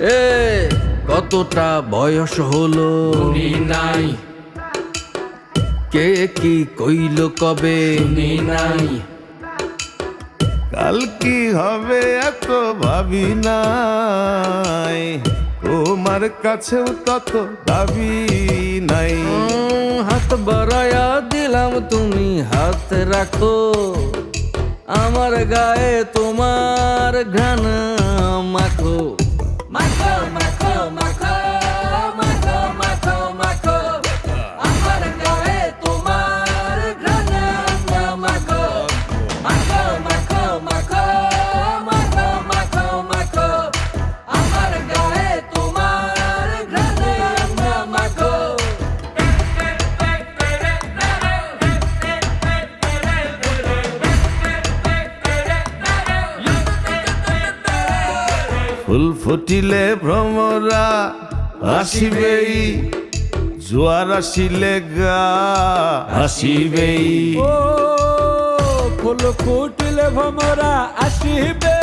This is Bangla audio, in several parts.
এ কতটা বয়স হলো? নাই। কে কি কইল কবে? নাই। কাল কি হবে এত ভাবি নাই? তোমার কাছেও তত দাবি নাই। হাত বাড়ায়া দিলাম তুমি হাত রাখো। আমার গায়ে তোমার ঘ্রাণ মাখো। মাখো মাখো মাখো ফুল ফুটিলে ভ্রমরা আসিবেই, জোয়ার আসিলে গা আসিবেই। ও, ফুল ফুটিলে ভমরা আসিবে,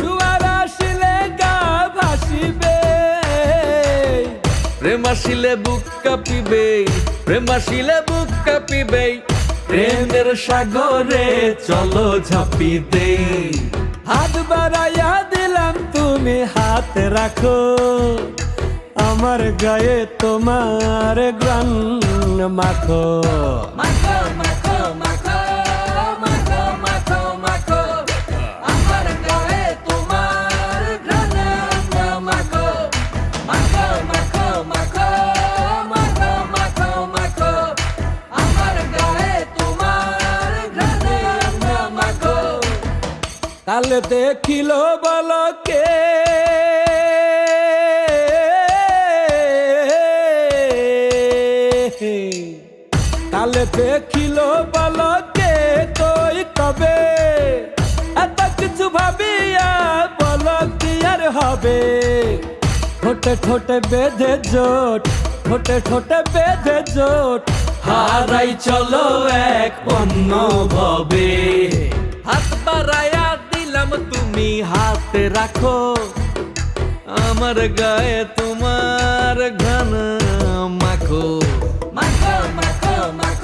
জুয়ার আসিলে গা ভাসিবে। প্রেম আসিলে বুক কাঁপিবে, প্রেম আসিলে বুক কাঁপিবে, প্রেমের সাগরে চলো ঝাঁপি দেই। হাত বাড়াইয়া দিলাম তুমি হাত রাখো। আমার গায়ে তোমার গ্রাম মাখো। মাখো। কালে দেখিল বলকে। কালে দেখিল বলকে কই কবে? এত কিছু ভাবিয়া বল কি আর হবে? ঠোঁটে ঠোঁটে বেঁধে জোট, ঠোঁটে ঠোঁটে বেঁধে জোট। হারাই চলো এক অন্য ভবে হাত বাড়ায়া তুমি হাত রাখো। আমার গায়ে তোমার ঘন মাখো। মাখো মাখো মাখো।